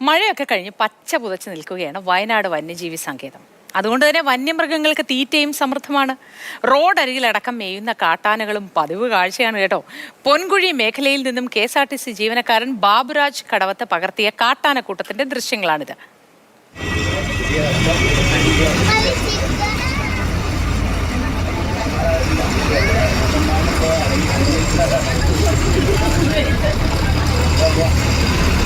മഴയൊക്കെ കഴിഞ്ഞ് പച്ച പുതച്ച് നിൽക്കുകയാണ് വയനാട് വന്യജീവി സങ്കേതം. അതുകൊണ്ട് തന്നെ വന്യമൃഗങ്ങൾക്ക് തീറ്റയും സമൃദ്ധമാണ്. റോഡരികിലടക്കം മേയുന്ന കാട്ടാനകളും പതിവ് കാഴ്ചയാണ് കേട്ടോ. പൊൻകുഴി മേഖലയിൽ നിന്നും K S R T C ജീവനക്കാരൻ ബാബുരാജ് കടവത്ത് പകർത്തിയ കാട്ടാനക്കൂട്ടത്തിന്റെ ദൃശ്യങ്ങളാണിത്.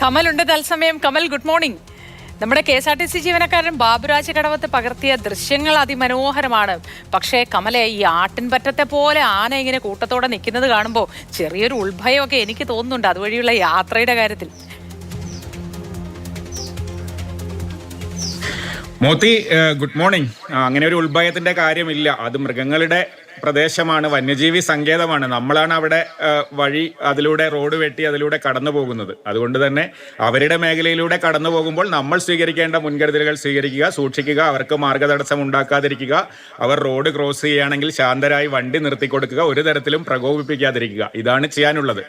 കമലുണ്ട് തൽസമയം കമൽ ഗുഡ് മോർണിംഗ് നമ്മുടെ K S R T C ജീവനക്കാരൻ ബാബുരാജ് കടവത്ത് പകർത്തിയ ദൃശ്യങ്ങൾ അതിമനോഹരമാണ്. പക്ഷേ കമലെ ഈ ആട്ടിൻപറ്റത്തെ പോലെ ആന ഇങ്ങനെ കൂട്ടത്തോടെ നിൽക്കുന്നത് കാണുമ്പോൾ ചെറിയൊരു ഉൾഭയമൊക്കെ എനിക്ക് തോന്നുന്നുണ്ട് അതുവഴിയുള്ള യാത്രയുടെ കാര്യത്തിൽ. മോത്തി ഗുഡ് മോർണിംഗ്. അങ്ങനെ ഒരു ഉത്ഭയത്തിന്റെ കാര്യമില്ല. അത് മൃഗങ്ങളുടെ പ്രദേശമാണ് വന്യജീവി സങ്കേതമാണ്. നമ്മളാണ് അവിടെ വഴി അതിലൂടെ റോഡ് വെട്ടി അതിലൂടെ കടന്നു പോകുന്നത്. അതുകൊണ്ട് തന്നെ അവരുടെ മേഖലയിലൂടെ കടന്നു പോകുമ്പോൾ നമ്മൾ സ്വീകരിക്കേണ്ട മുൻകരുതലുകൾ സ്വീകരിക്കുക സൂക്ഷിക്കുക അവർക്ക് മാർഗതടസ്സം ഉണ്ടാക്കാതിരിക്കുക അവർ റോഡ് ക്രോസ് ചെയ്യുകയാണെങ്കിൽ ശാന്തരായി വണ്ടി നിർത്തി കൊടുക്കുക ഒരു തരത്തിലും പ്രകോപിപ്പിക്കാതിരിക്കുക. ഇതാണ് ചെയ്യാനുള്ളത്.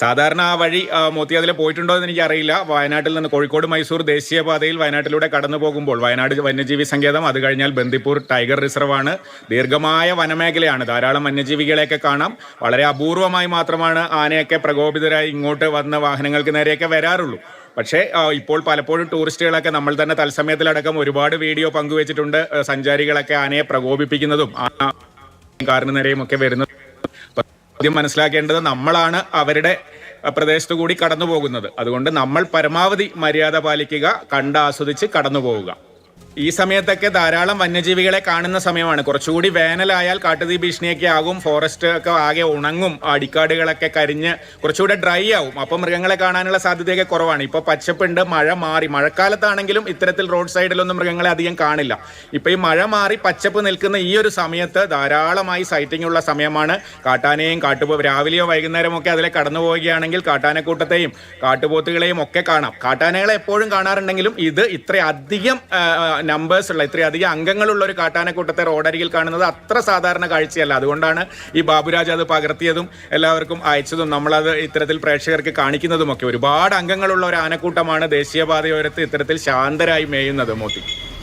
സാധാരണ ആ വഴി മോത്തിയാതിൽ പോയിട്ടുണ്ടോ എന്ന് എനിക്കറിയില്ല. വയനാട്ടിൽ നിന്ന് കോഴിക്കോട് മൈസൂർ ദേശീയപാതയിൽ വയനാട്ടിലൂടെ കടന്നു പോകുമ്പോൾ വയനാട് വന്യജീവി സങ്കേതം അത് കഴിഞ്ഞാൽ ബന്ദിപ്പൂർ ടൈഗർ റിസർവ് ആണ് ദീർഘമായ വനമേഖലയാണ് ധാരാളം വന്യജീവികളെയൊക്കെ കാണാം. വളരെ അപൂർവമായി മാത്രമാണ് ആനയൊക്കെ പ്രകോപിതരായി ഇങ്ങോട്ട് വന്ന വാഹനങ്ങൾക്ക് നേരെയൊക്കെ വരാറുള്ളൂ. പക്ഷേ ഇപ്പോൾ പലപ്പോഴും ടൂറിസ്റ്റുകളൊക്കെ നമ്മൾ തന്നെ തത്സമയത്തിലടക്കം ഒരുപാട് വീഡിയോ പങ്കുവച്ചിട്ടുണ്ട് സഞ്ചാരികളൊക്കെ ആനയെ പ്രകോപിപ്പിക്കുന്നതും കാറിന് നേരെയും ഒക്കെ വരുന്നത്. ആദ്യം മനസ്സിലാക്കേണ്ടത് നമ്മളാണ് അവരുടെ പ്രദേശത്തു കൂടി കടന്നു പോകുന്നത് അതുകൊണ്ട് നമ്മൾ പരമാവധി മര്യാദ പാലിക്കുക കണ്ടാസ്വദിച്ച് കടന്നു പോവുക ഈ സമയത്തൊക്കെ ധാരാളം വന്യജീവികളെ കാണുന്ന സമയമാണ്. കുറച്ചുകൂടി വേനലായാൽ കാട്ടുതീ ഭീഷണിയൊക്കെ ആകും ഫോറസ്റ്റ് ഒക്കെ ആകെ ഉണങ്ങും അടിക്കാടുകളൊക്കെ കരിഞ്ഞ് കുറച്ചുകൂടെ ഡ്രൈ ആവും. അപ്പം മൃഗങ്ങളെ കാണാനുള്ള സാധ്യതയൊക്കെ കുറവാണ്. ഇപ്പോൾ പച്ചപ്പുണ്ട് മഴ മാറി. മഴക്കാലത്താണെങ്കിലും ഇത്തരത്തിൽ റോഡ് സൈഡിലൊന്നും മൃഗങ്ങളെ അധികം കാണില്ല. ഇപ്പൊ ഈ മഴ മാറി പച്ചപ്പ് നിൽക്കുന്ന ഈ ഒരു സമയത്ത് ധാരാളമായി സൈറ്റിംഗ് ഉള്ള സമയമാണ്. കാട്ടാനയും കാട്ടുപോ രാവിലെയോ വൈകുന്നേരമോ ഒക്കെ അതിലെ കടന്നു പോവുകയാണെങ്കിൽ കാട്ടാനക്കൂട്ടത്തെയും കാട്ടുപോത്തുകളെയും ഒക്കെ കാണാം. കാട്ടാനകളെ എപ്പോഴും കാണാറുണ്ടെങ്കിലും ഇത് ഇത്രയധികം നമ്പേഴ്സ് ഉള്ള ഇത്രയധികം അംഗങ്ങളുള്ള ഒരു കാട്ടാനക്കൂട്ടത്തെ റോഡരികിൽ കാണുന്നത് അത്ര സാധാരണ കാഴ്ചയല്ല. അതുകൊണ്ടാണ് ഈ ബാബുരാജ് അത് പകർത്തിയതും എല്ലാവർക്കും അയച്ചതും നമ്മളത് ഇത്തരത്തിൽ പ്രേക്ഷകർക്ക് കാണിക്കുന്നതുമൊക്കെ. ഒരുപാട് അംഗങ്ങളുള്ള ഒരു ആനക്കൂട്ടമാണ് ദേശീയപാതയോരത്ത് ഇത്തരത്തിൽ ശാന്തരായി മേയുന്നത് മോത്തി